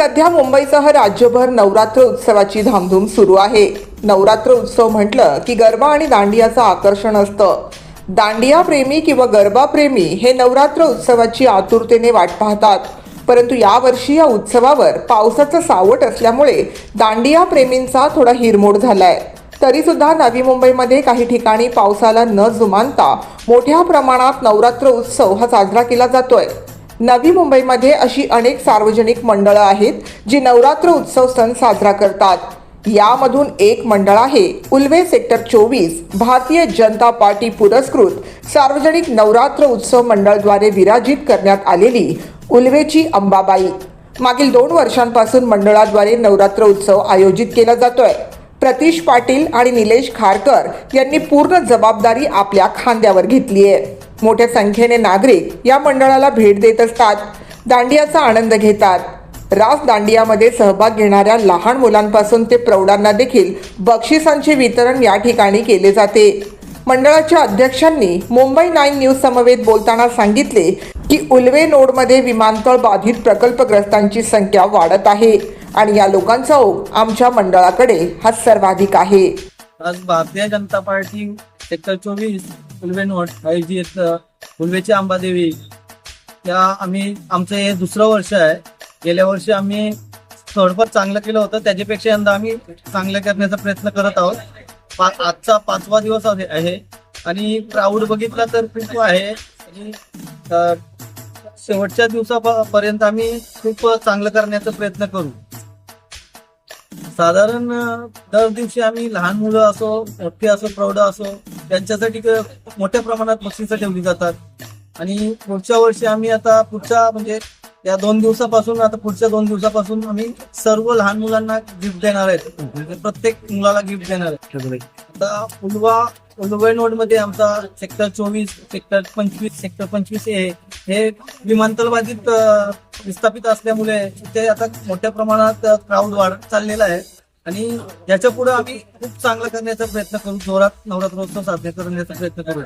सध्या मुंबईसह राज्यभर नवरात्र उत्सवाची धामधूम सुरू आहे. नवरात्र उत्सव म्हटलं की गरबा आणि दांडियाचं आकर्षण असतं. दांडिया प्रेमी किंवा गरबा प्रेमी हे नवरात्र उत्सवाची आतुरतेने वाट पाहतात. परंतु यावर्षी या उत्सवावर पावसाचं सावट असल्यामुळे दांडिया प्रेमींचा थोडा हिरमोड झालाय. तरी सुद्धा नवी मुंबईमध्ये काही ठिकाणी पावसाला न जुमानता मोठ्या प्रमाणात नवरात्र उत्सव हा साजरा केला जातोय. नवी मुंबईमध्ये अशी अनेक सार्वजनिक मंडळं आहेत जी नवरात्र उत्सव सण साजरा करतात. यामधून एक मंडळ आहे उल्वे सेक्टर चोवीस भारतीय जनता पार्टी पुरस्कृत सार्वजनिक नवरात्र उत्सव मंडळद्वारे विराजित करण्यात आलेली उल्वेची अंबाबाई. मागील दोन वर्षांपासून मंडळाद्वारे नवरात्र उत्सव आयोजित केला जातोय. प्रतीश पाटील आणि निलेश खारकर यांनी पूर्ण जबाबदारी आपल्या खांद्यावर घेतली आहे. मोठ्या संख्येने नागरिक या मंडळाला भेट देत असतात. दांडियाचा आनंद घेतात. रास दांडियामध्ये सहभाग घेणाऱ्या लहान मुलांपासून ते प्रौढांना देखील बक्षिसांचे वितरण या ठिकाणी केले जाते. मंडळाच्या अध्यक्षांनी मुंबई नाईन न्यूज समवेत बोलताना सांगितले की उल्वे नोडमध्ये विमानतळ बाधित प्रकल्पग्रस्तांची संख्या वाढत आहे. आणि या लोकांचा ओघ आमच्या मंडळाकडे हा सर्वाधिक आहे. आज भारतीय जनता पार्टी सेक्टर चोवीस फुलवे नोट आयोजित फुलवेची उल्वेची अंबादेवी या आम्ही आमचं हे दुसरं वर्ष आहे. गेल्या वर्षी आम्ही थोडंफार चांगलं केलं होतं. त्याच्यापेक्षा यंदा आम्ही चांगलं करण्याचा प्रयत्न करत आहोत. पा आजचा पाचवा दिवस आहे आहे. आणि क्राऊड बघितला तर खूप आहे. आणि शेवटच्या दिवसापर्यंत आम्ही खूप चांगलं करण्याचा प्रयत्न करू. साधारण दर दिवशी आम्ही लहान मुलं असो मोठे असो प्रौढ असो त्यांच्यासाठी मोठ्या प्रमाणात बक्षिसं ठेवली जातात. आणि पुढच्या वर्षी आम्ही आता पुढच्या म्हणजे या दोन दिवसापासून आता पुढच्या दोन दिवसापासून आम्ही सर्व लहान मुलांना गिफ्ट देणार आहेत. म्हणजे प्रत्येक मुलाला गिफ्ट देणार आहेत. आता उलवा उलवे नोडमध्ये आमचा सेक्टर चोवीस सेक्टर पंचवीस सेक्टर पंचवीस हे हे विमानतळ बाधित अ, विस्थापित असल्यामुळे इथे आता मोठ्या प्रमाणात क्राऊड वाढत चाललेला आहे. आणि याच्यापुढे आम्ही खूप चांगलं करण्याचा प्रयत्न करू जोरात नवरात्रोत्सव साध्य करण्याचा प्रयत्न करू